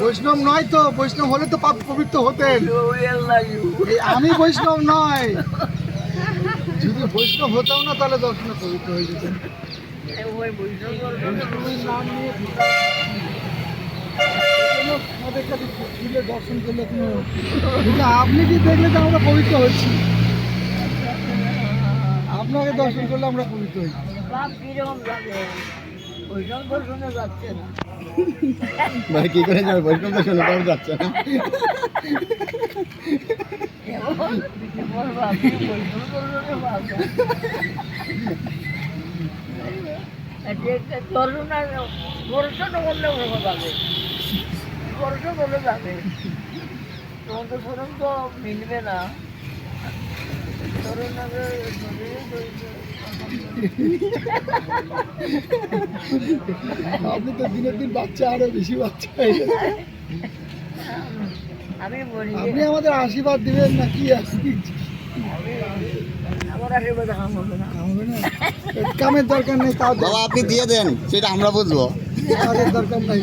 বৈষ্ণব নয় তো, বৈষ্ণব হলে তো পাপ পবিত্র হতেন। আমি বৈষ্ণব নয়। যদি বৈষ্ণব হতাম না, তাহলে দর্শনে পবিত্র হয়ে যেতেন আমাদের কাছে দর্শন করলে আপনি কি দেখলে তো আমরা পবিত্র হচ্ছি আপনাকে দর্শন করলে আমরা পবিত্র হয়েছি। ভাই কি করে যাবে? বৈষ্ণব দর্শনে পাওয়া যাচ্ছে না। তো তো মিলবে না। আপনি তো দিনের দিন বাচ্চা আরও বেশি বাচ্চা হয়ে গেছে। আমি বলি আপনি আমাদের আশীর্বাদ দিবেন না কি আসি আমার আশীর্বাদ হাম হবে না। হবে না? কামের দরকার নেই তাও বাবা আপনি দিয়ে দেন সেটা আমরা বুঝব। কাজের দরকার নাই।